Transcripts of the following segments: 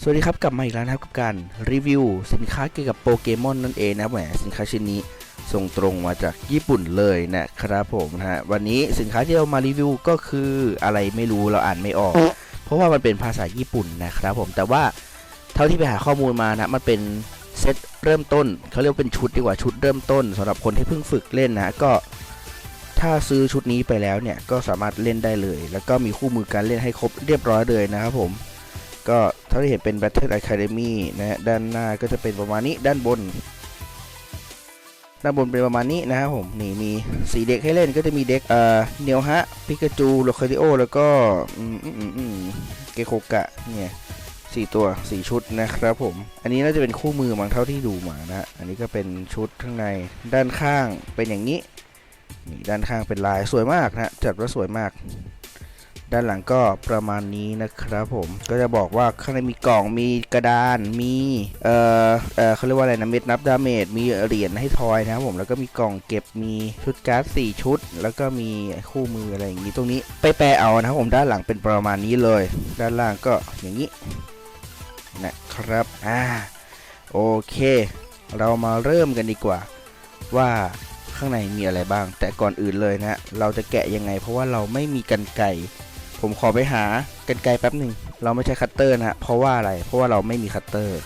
สวัสดีครับกลับมาอีกแล้วนะครับกับการรีวิวสินค้าเกี่ยวกับโปเกมอนนั่นเองนะแหมสินค้าชิ้นนี้ส่งตรงมาจากญี่ปุ่นเลยนะครับผมนะฮะวันนี้สินค้าที่เรามารีวิวก็คืออะไรไม่รู้เราอ่านไม่ออก เพราะว่ามันเป็นภาษาญี่ปุ่นนะครับผมแต่ว่าเท่าที่ไปหาข้อมูลมานะมันเป็นเซตเริ่มต้นเขาเรียกว่าเป็นชุดดีกว่าชุดเริ่มต้นสำหรับคนที่เพิ่งฝึกเล่นนะก็ถ้าซื้อชุดนี้ไปแล้วเนี่ยก็สามารถเล่นได้เลย แล้วก็มีคู่มือการเล่นให้ครบเรียบร้อยเลยนะครับผม ก็เท่าที่เห็นเป็น Battle Academy นะฮะด้านหน้าก็จะเป็นประมาณนี้ด้านบน ด้านบนเป็นประมาณนี้นะครับผมนี่มีสีเด็กให้เล่นก็จะมีเด็กเอ่อเนียวฮะปิกาจูโลคาริโอแล้วก็อืมอืมอืมเกโคกะเนี่ยสี่ตัวสี่ชุดนะครับผม อันนี้น่าจะเป็นคู่มือมั้งเท่าที่ดูมานะฮะอันนี้ก็เป็นชุดข้างในด้านข้างเป็นอย่างนี้นี่ด้านข้างเป็นลายสวยมากนะฮะจัดว่าสวยมาก ด้านหลังก็ประมาณนี้นะครับผมก็จะบอกว่าข้างในมีกล่องมีกระดานมีเอ่อเอ่อเขาเรียกว่าอะไรนะเม็ดนับดาเมจมีเหรียญให้ทอยนะครับผมแล้วก็มีกล่องเก็บมีชุดการ์ดสี่ชุด แล้วก็มีคู่มืออะไรอย่างนี้ตรงนี้ไปแปลเอานะครับผมด้านหลังเป็นประมาณนี้เลย ด้านล่างก็อย่างนี้นะครับอ่าโอเค เรามาเริ่มกันดีกว่า ว่าข้างในมีอะไรบ้าง แต่ก่อนอื่นเลยนะ เราจะแกะยังไง เพราะว่าเราไม่มีกันไก่ ผมขอไปหากันไกลแป๊บหนึ่ง เราไม่ใช้คัตเตอร์นะฮะ เพราะว่าอะไร เพราะว่าเราไม่มีคัตเตอร์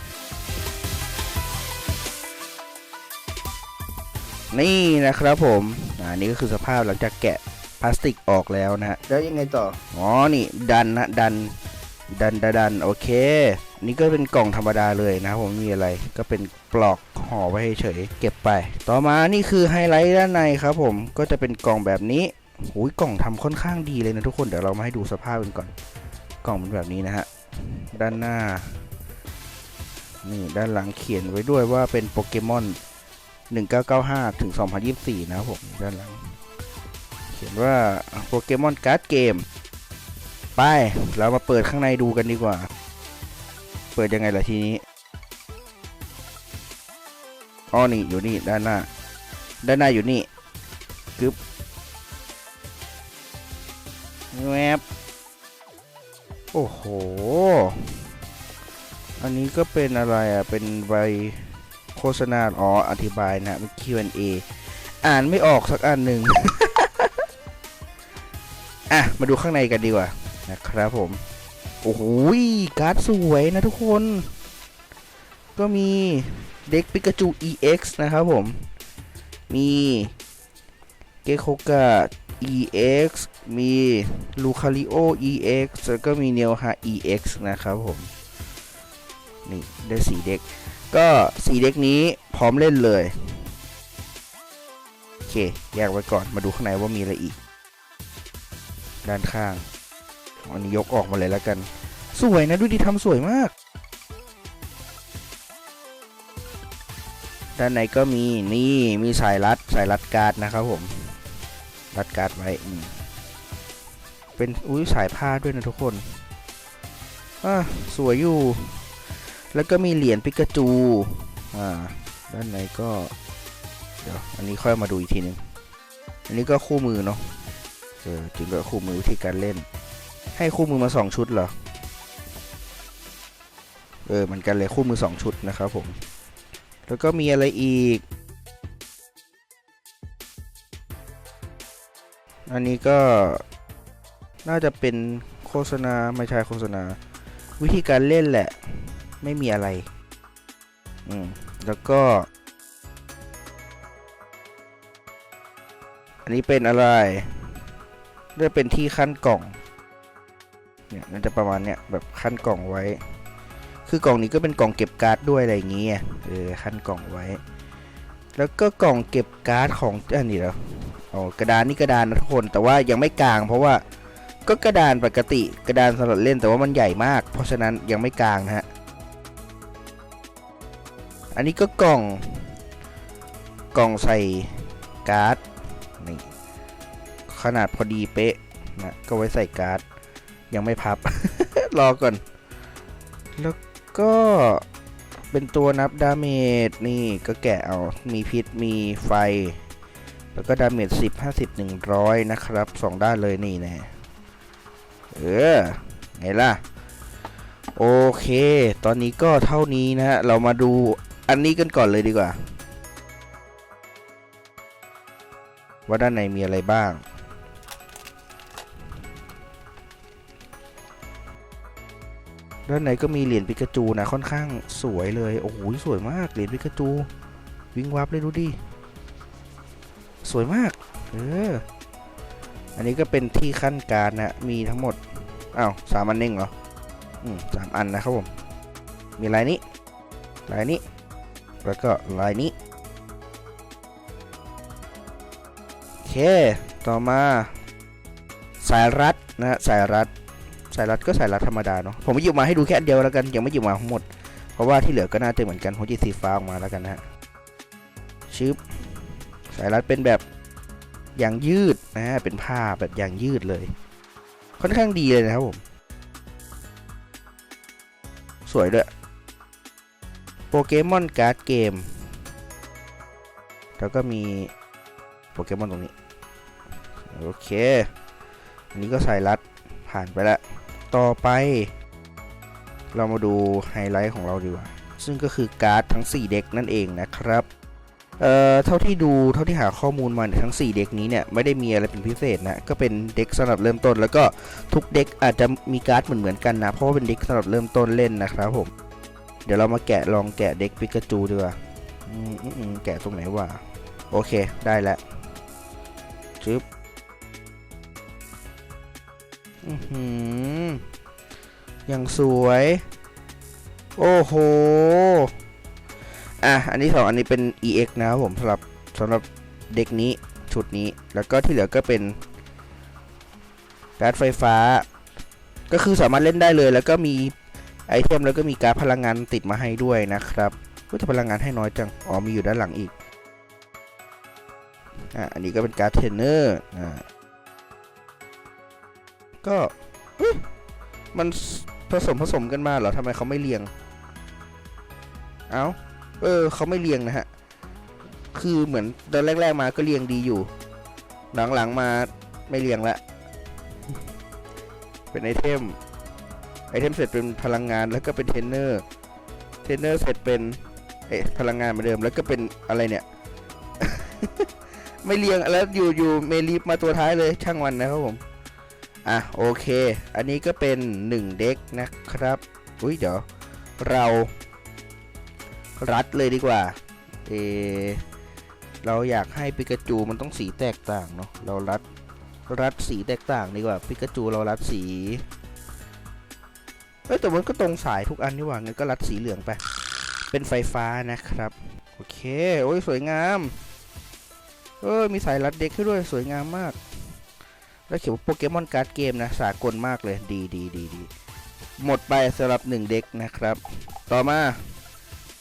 นี่นะครับผมอันนี้ก็คือสภาพหลังจากแกะพลาสติกออกแล้วนะฮะแล้วยังไงต่อ อ๋อ นี่ดันนะดัน ดันดันดันโอเค นี่ก็เป็นกล่องธรรมดาเลยนะครับผมไม่มีอะไร ก็เป็นปลอกห่อไว้เฉยๆเก็บไป ต่อมานี่คือไฮไลท์ด้านในครับผม ก็จะเป็นกล่องแบบนี้ หูยกล่องทำค่อนข้างดีเลยนะทุกคน เดี๋ยวเรามาให้ดูสภาพกันก่อน กล่องเป็นแบบนี้นะฮะ ด้านหน้า นี่ด้านหลังเขียนไว้ด้วยว่าเป็นโปเกมอน 1995 ถึง 2024 นะครับผมด้านหลัง เขียนว่าโปเกมอนการ์ดเกม ไป เรามาเปิดข้างในดูกันดีกว่า เปิดยังไงล่ะทีนี้อ๋อนี่อยู่นี่ด้านหน้า ด้านหน้าอยู่นี่ แวบโอ้โห อันนี้ก็เป็นอะไรอะ เป็นใบโฆษณาอ๋ออธิบายนะเป็น Q&A อ่านไม่ออกสักอันหนึ่งอะ มาดูข้างในกันดีกว่านะครับผม โอ้โหการ์ดสวยนะทุกคน ก็มีเด็กปิกาจู EX นะครับผม มีเกโคกะ EX มีลูคาริโอ EX แล้วก็มีเนลฮา EX นะครับผม นี่ ได้สีเด็ก ก็สีเด็กนี้พร้อมเล่นเลย โอเค แยกไว้ก่อนมาดูข้างในว่ามีอะไรอีก ด้านข้าง อันนี้ยกออกมาเลยแล้วกัน สวยนะ ดูดิทำสวยมาก ด้านในก็มี นี่ มีสายรัด สายรัดการ์ดนะครับผม รัดการ์ดไว้เป็นอุ้ยสายผ้าด้วยนะทุกคนอะสวยอยู่ แล้วก็มีเหรียญปิกาจู อ่า ด้านในก็ เดี๋ยว อันนี้ค่อยมาดูอีกทีนึง อันนี้ก็คู่มือเนาะ เออจริงก็คู่มือวิธีการเล่น ให้คู่มือมาสองชุดเหรอ เออ เหมือนกันเลยคู่มือสองชุดนะครับผม แล้วก็มีอะไรอีก อันนี้ก็น่าจะเป็นโฆษณาไม่ใช่โฆษณา วิธีการเล่นแหละ ไม่มีอะไร อืม แล้วก็ อันนี้เป็นอะไรเรียกเป็นที่ขั้นกล่อง เนี่ยมันจะประมาณเนี้ยแบบขั้นกล่องไว้ คือกล่องนี้ก็เป็นกล่องเก็บการ์ดด้วยอะไรอย่างเงี้ยเออขั้นกล่องไว้ แล้วก็กล่องเก็บการ์ดของอันนี้เหร ออ๋อกระดานนี่กระดานนะทุกคนแต่ว่ายังไม่กลาง เพราะว่าก็กระดานปกติกระดานสำหรับเล่นแต่ว่ามันใหญ่มาก เพราะฉะนั้นยังไม่กลางนะฮะอันนี้ก็กล่องกล่องใส่การ์ดนี่ขนาดพอดีเป๊ะนะก็ไว้ใส่การ์ดยังไม่พับ รอก่อน แล้วก็เป็นตัวนับดาเมจนี่ก็แกะเอา มีพิษมีไฟ แล้วก็ดาเมจ10 50 100นะครับสองด้านเลยนี่น่เออไงล่ะโโอเค ตอนนี้ก็เท่านี้นะฮะ เรามาดูอันนี้กันก่อนเลยดีกว่า ว่าด้านในมีอะไรบ้างด้านในก็มีเหรียญปิกาจูนะค่อนข้างสวยเลย โอ้โหสวยมากเหรียญปิกาจู วิ่งวับเลยดูดิ สวยมาก เออ อันนี้ก็เป็นที่ขั้นการนะ มีทั้งหมดอ้าวสามอันเองเหรอ อืมสามอันนะครับผม มีลายนี้ ลายนี้ แล้วก็ลายนี้ โอเค ต่อมา สายรัดนะฮะสายรัด สายรัดก็สายรัดธรรมดาเนาะ ผมไม่หยิบมาให้ดูแค่เดียวแล้วกัน ยังไม่หยิบมาทั้งหมด เพราะว่าที่เหลือก็น่าจะเหมือนกันผมจะสีฟ้าออกมาแล้วกันนะฮะชึบ สายรัดเป็นแบบอย่างยืดนะฮะเป็นผ้าแบบอย่างยืดเลย ค่อนข้างดีเลยนะครับผม สวยด้วยโปเกมอนการ์ดเกม แล้วก็มีโปเกมอนตรงนี้ โอเค อันนี้ก็ใส่รัดผ่านไปแล้ว ต่อไปเรามาดูไฮไลท์ของเราดีกว่า ซึ่งก็คือการ์ดทั้ง 4 เด็กนั่นเองนะครับ เอ่อเท่าที่ดูเท่าที่หาข้อมูลมาเนี่ยทั้ง 4 เด็กนี้เนี่ยไม่ได้มีอะไรเป็นพิเศษนะก็เป็นเด็กสำหรับเริ่มต้น แล้วก็ทุกเด็กอาจจะมีการ์ดเหมือนเหมือนๆกันนะเพราะว่าเป็นเด็กสำหรับเริ่มต้นเล่นนะครับผมเดี๋ยวเรามาแกะลองแกะเด็กปิกาจูดีกว่าอืมอืมอืมแกะตรงไหนวะโอเคได้แล้วชึบอือหือยังสวย โอ้โห อะอันที่สองอันนี้เป็น EX นะครับผมสำหรับสำหรับเด็กนี้ชุดนี้ แล้วก็ที่เหลือก็เป็นการ์ดไฟฟ้า ก็คือสามารถเล่นได้เลย แล้วก็มีไอเทมแล้วก็มีการพลังงานติดมาให้ด้วยนะครับก็จะพลังงานให้น้อยจัง อ๋อมีอยู่ด้านหลังอีก อะอันนี้ก็เป็นการเทรนเนอร์อ่าก็มันผสมผสมกันมาเหรอทำไมเขาไม่เรียง เอ้า เออเขาไม่เรียงนะฮะ คือเหมือนตอนแรก ๆ มาก็เรียงดีอยู่ หลังๆมาไม่เรียงละ เป็นไอเทม ไอเทมเสร็จเป็นพลังงานแล้วก็เป็นเทรนเนอร์ เทรนเนอร์เสร็จเป็นเอะพลังงานเหมือนเดิมแล้วก็เป็นอะไรเนี่ย ไม่เรียงแล้วอยู่อยู่เมลีฟมาตัวท้ายเลยช่างวันนะครับผม อะโอเค อันนี้ก็เป็น 1 เด็กนะครับ อุ้ยเดี๋ยวเรา รัดเลยดีกว่า เอ เราอยากให้ปิกาจูมันต้องสีแตกต่างเนาะ เรารัด รัดสีแตกต่างดีกว่า ปิกาจูเรารัดสีเอ้ยแต่มันก็ตรงสายทุกอันนี่หว่างั้นก็รัดสีเหลืองไป เป็นไฟฟ้านะครับ โอเค โอ้ยสวยงาม เออมีสายรัดเด็กให้ด้วย สวยงามมาก แล้วเขียนว่าโปเกมอนการ์ดเกมนะ สากลมากเลย ดีดีดีดี หมดไปสำหรับหนึ่งเด็กนะครับ ต่อมา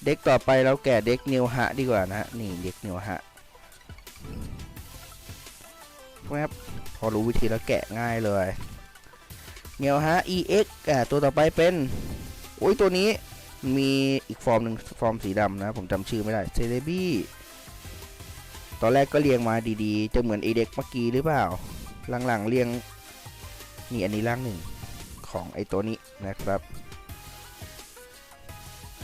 เด็กต่อไปเราแก่เด็กนิวฮะดีกว่านะฮะนี่เด็กนิวฮะแวบพอรู้วิธีแล้วแกะง่ายเลยเนียวฮะ EX อ่าตัวต่อไปเป็นโอ้ยตัวนี้มีอีกฟอร์มหนึ่งฟอร์มสีดำนะ ผมจำชื่อไม่ได้เซเลบี้ตอนแรกก็เรียงมาดีๆ จะเหมือนไอเด็กเมื่อกี้หรือเปล่า หลังๆเรียงนี่อันนี้ร่างหนึ่งของไอตัวนี้นะครับ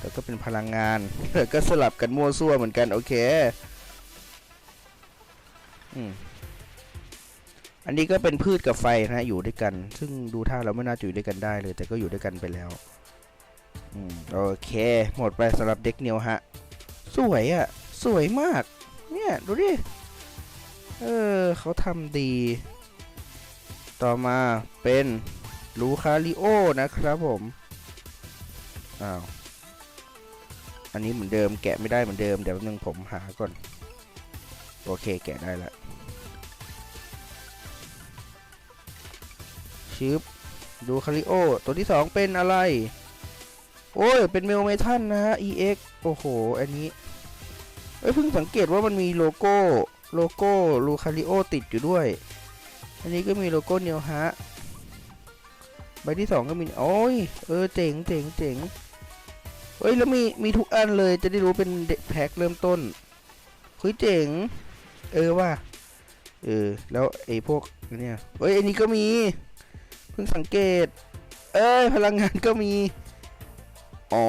แล้วก็เป็นพลังงานแล้วก็สลับกันมั่วซั่วเหมือนกันโอเคอืมอันนี้ก็เป็นพืชกับไฟนะอยู่ด้วยกัน ซึ่งดูท่าเราไม่น่าจะอยู่ด้วยกันได้เลย แต่ก็อยู่ด้วยกันไปแล้วอืมโอเค หมดไปสำหรับเด็กเนียวฮะ สวยอะ่ะ สวยมาก เนี่ย ดูดิ เออเขาทำดี ต่อมาเป็นลูคาริโอนะครับผม อ้าว อันนี้เหมือนเดิมแกะไม่ได้เหมือนเดิมเดี๋ยวนึงผมหาก่อน โอเคแกะได้ล้วชิปดูคาริโอ ตัวที่สองเป็นอะไร โอ้ย เป็นเมลเมทันนะฮะ EX โอ้โห อันนี้ เอ้ยเพิ่งสังเกตว่ามันมีโลโก้โลโก้ลูคาริโอติดอยู่ด้วย อันนี้ก็มีโลโก้เนียวฮะ ใบที่สองก็มี โอ้ย เออ เจ๋งเจ๋งเจ๋ง เฮ้ยแล้วมีมีทุกอันเลยจะได้รู้เป็นเด็กแพ็คเริ่มต้นเฮ้ยเจ๋ง เออว่าเออแล้วไอ้พวกเนี่ยเฮ้ยอันนี้ก็มีเพิ่งสังเกต เอ้ยพลังงานก็มีอ๋อ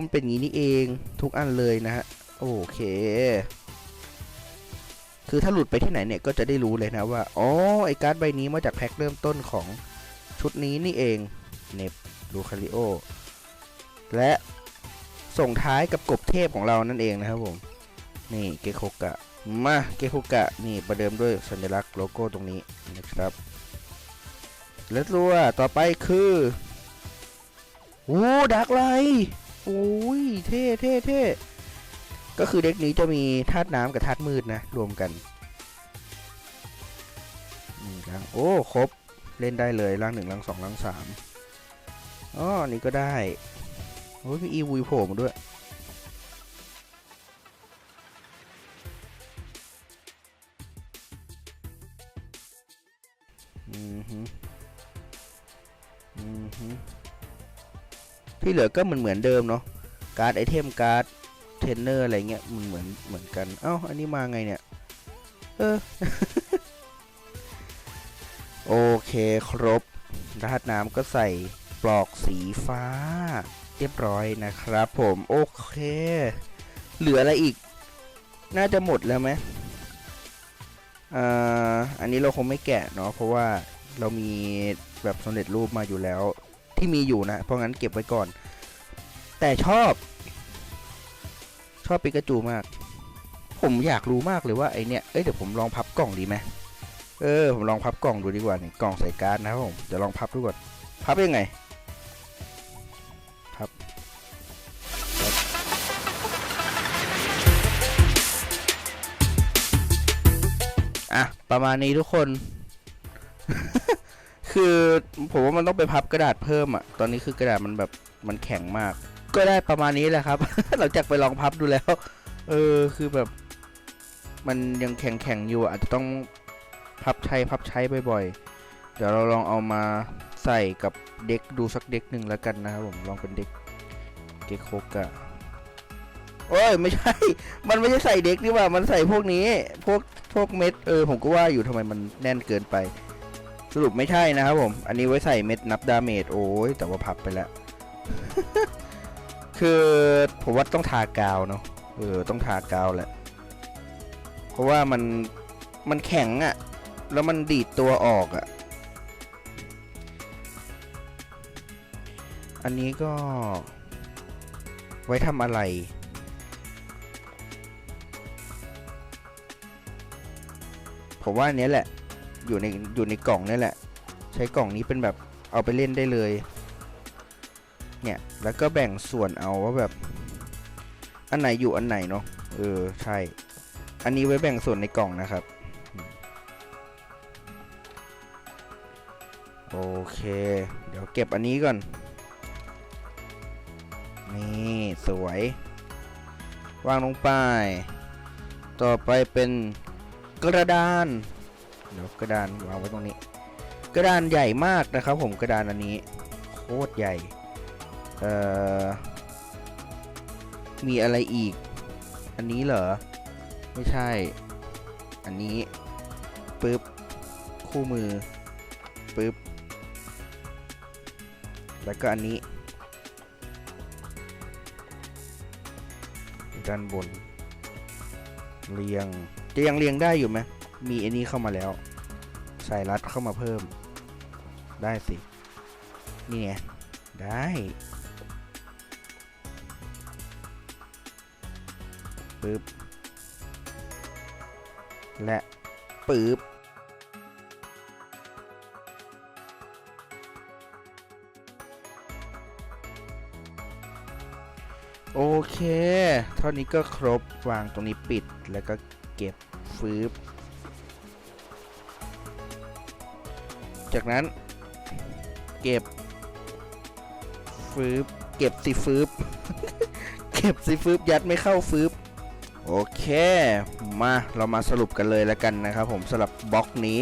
มันเป็นงี้นี่เองทุกอันเลยนะฮะโอเค คือถ้าหลุดไปที่ไหนเนี่ยก็จะได้รู้เลยนะว่าอ๋อไอ้การ์ดใบนี้มาจากแพ็คเริ่มต้นของชุดนี้นี่เองเนบลูคาริโอและ ส่งท้ายกับกบเทพของเรานั่นเองนะครับผม นี่เกโคกะ มาเกโคกะนี่ประเดิมด้วยสัญลักษณ์โลโก้ตรงนี้นะครับและตัวต่อไปคือโอ้ดักไลโอ้ยเท่เท่เท่ก็คือเด็กนี้จะมีธาตุน้ำกับธาตุมืดนะ รวมกันนี่ครับโอ้ครบเล่นได้เลยร่างหนึ่งร่างสองร่างสามอ๋ออันนี่ก็ได้ โอ้ยมีอีวุยโผล่มาด้วยอือฮึอือฮึที่เหลือก็เหมือนเหมือนเดิมเนาะการ์ดไอเทมการ์ดเทรนเนอร์อะไรเงี้ยมันเหมือนเหมือนกัน เอ้าอันนี้มาไงเนี่ย เออ โอเคครบธาตุน้ำก็ใส่ปลอกสีฟ้า รียบร้อยนะครับผมโอเค เหลืออะไรอีก น่าจะหมดแล้วไหมอ่าอันนี้เราคงไม่แกะเนาะเพราะว่าเรามีแบบสำเร็จรูปมาอยู่แล้ว ที่มีอยู่นะ เพราะงั้นเก็บไว้ก่อน แต่ชอบ ชอบปิกาจูมาก ผมอยากรู้มากเลยว่าไอเนี้ยเอ้ยเดี๋ยวผมลองพับกล่องดีไหมเออผมลองพับกล่องดูดีกว่านี่กล่องใส่การ์ดนะครับผมเดี๋ยวลองพับดูก่อนพับยังไง อะ ประมาณนี้ทุกคน คือผมว่ามันต้องไปพับกระดาษเพิ่มอะ ตอนนี้คือกระดาษมันแบบมันแข็งมาก ก็ได้ประมาณนี้แหละครับ หลังจากไปลองพับดูแล้ว เออ คือแบบ มันยังแข็งแข็งอยู่อาจจะต้องพับใช้พับใช้บ่อยๆ เดี๋ยวเราลองเอามาใส่กับเด็กดูสักเด็กหนึ่งแล้วกันนะครับผมลองเป็นเด็กเก็กโคกะโอ้ยไม่ใช่ มันไม่ใช่ใส่เด็กนี่ว่า มันใส่พวกนี้ พวก พวกเม็ดเออผมก็ว่าอยู่ทำไมมันแน่นเกินไป สรุปไม่ใช่นะครับผม อันนี้ไว้ใส่เม็ดนับดาเมจโอ้ยแต่ว่าพับไปแล้ว คือผมว่าต้องทากาวเนาะเออต้องทากาวแหละ เพราะว่ามันมันแข็งอะ่ะ แล้วมันดีดตัวออกอะ่ะ อันนี้ก็ไว้ทำอะไร ผมว่าอันเนี้ยแหละ อยู่ในอยู่ในกล่องนี่แหละ ใช้กล่องนี้เป็นแบบเอาไปเล่นได้เลย เนี่ย แล้วก็แบ่งส่วนเอาว่าแบบ อันไหนอยู่อันไหนเนาะ เออ ใช่ อันนี้ไว้แบ่งส่วนในกล่องนะครับ โอเค เดี๋ยวเก็บอันนี้ก่อน นี่สวย วางลงไป ต่อไปเป็น กระดาน เดี๋ยวกระดานวางไว้ตรงนี้ กระดานใหญ่มากนะครับ ผมกระดานอันนี้โคตรใหญ่ เอ่อ มีอะไรอีก อันนี้เหรอ ไม่ใช่ อันนี้ปึ๊บ คู่มือปึ๊บ แล้วก็อันนี้ ด้านบน เรียง จะยังเรียงได้อยู่ไหมมีอันนี้เข้ามาแล้วใส่รัดเข้ามาเพิ่ม ได้สิ นี่ไง ได้ ปึ๊บ และปึ๊บโอเค เท่านี้ก็ครบ วางตรงนี้ปิด แล้วก็ เก็บฟืบจากนั้น เก็บฟืบเก็บสิฟืบเก็บสิฟืบยัดไม่เข้าฟืบโอเค มาเรามาสรุปกันเลยแล้วกันนะครับผมสำหรับบล็อกนี้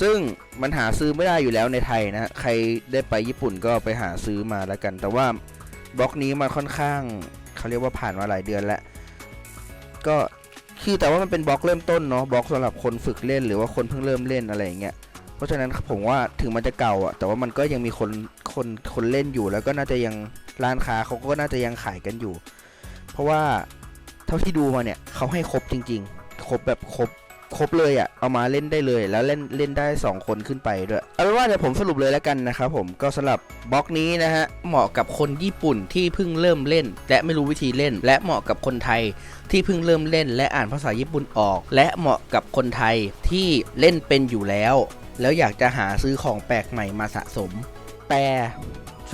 ซึ่งมันหาซื้อไม่ได้อยู่แล้วในไทยนะใครได้ไปญี่ปุ่นก็ไปหาซื้อมาแล้วกัน แต่ว่าบล็อกนี้มันค่อนข้างเขาเรียกว่าผ่านมาหลายเดือนแล้ว ก็ คือแต่ว่ามันเป็นบล็อกเริ่มต้นเนาะบล็อกสำหรับคนฝึกเล่นหรือว่าคนเพิ่งเริ่มเล่นอะไรอย่างเงี้ยเพราะฉะนั้นผมว่าถึงมันจะเก่าอะแต่ว่ามันก็ยังมีคนคนคนเล่นอยู่ แล้วก็น่าจะยังร้านค้าเขาก็น่าจะยังขายกันอยู่ เพราะว่าเท่าที่ดูมาเนี่ยเขาให้ครบจริง ๆ ครบแบบครบ ครบเลยอะ่ะ เอามาเล่นได้เลย แล้วเล่นเล่นได้ 2 คนขึ้นไปด้วย เอาเป็นว่าเดี๋ยวผมสรุปเลยแล้วกันนะครับผม ก็สำหรับบล็อกนี้นะฮะ เหมาะกับคนญี่ปุ่นที่เพิ่งเริ่มเล่น และไม่รู้วิธีเล่น และเหมาะกับคนไทยที่เพิ่งเริ่มเล่น และอ่านภาษาญี่ปุ่นออก และเหมาะกับคนไทยที่เล่นเป็นอยู่แล้ว แล้วอยากจะหาซื้อของแปลกใหม่มาสะสม แต่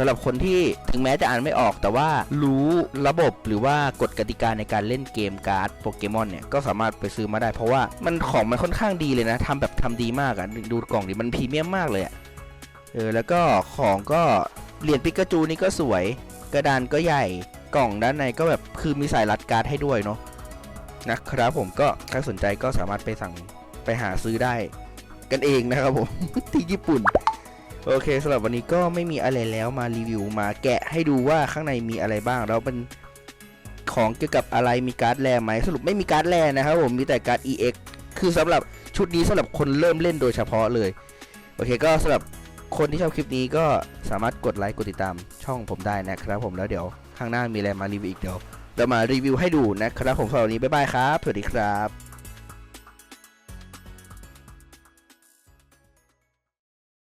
สำหรับคนที่ถึงแม้จะอ่านไม่ออก แต่ว่ารู้ระบบหรือว่ากฎกติกาในการเล่นเกมการ์ดโปเกมอนเนี่ยก็สามารถไปซื้อมาได้ เพราะว่ามันของมันค่อนข้างดีเลยนะทำแบบทำดีมากอะดูกล่องดิมันพรีเมียมมากเลยอะเออแล้วก็ของก็เหรียญปิกาจูนี่ก็สวย กระดานก็ใหญ่กล่องด้านในก็แบบคือมีสายรัดการ์ดให้ด้วยเนาะนะครับผมก็ใครสนใจก็สามารถไปสั่งไปหาซื้อได้ กันเองนะครับผมที่ญี่ปุ่น โอเคสำหรับวันนี้ก็ไม่มีอะไรแล้วมารีวิวมาแกะให้ดูว่าข้างในมีอะไรบ้าง แล้วเป็นของเกี่ยวกับอะไรมีการ์ดแร่ไหมสรุปไม่มีการ์ดแร่นะครับผมมีแต่การ์ด EX คือสำหรับชุดนี้สำหรับคนเริ่มเล่นโดยเฉพาะเลย โอเคก็สำหรับคนที่ชอบคลิปนี้ก็สามารถกดไลค์กดติดตามช่องผมได้นะครับผมแล้วเดี๋ยวข้างหน้ามีอะไรมารีวิวอีกเดี๋ยวเรามารีวิวให้ดูนะครับผมสำหรับวันนี้บ๊ายบายครับ สวัสดีครับ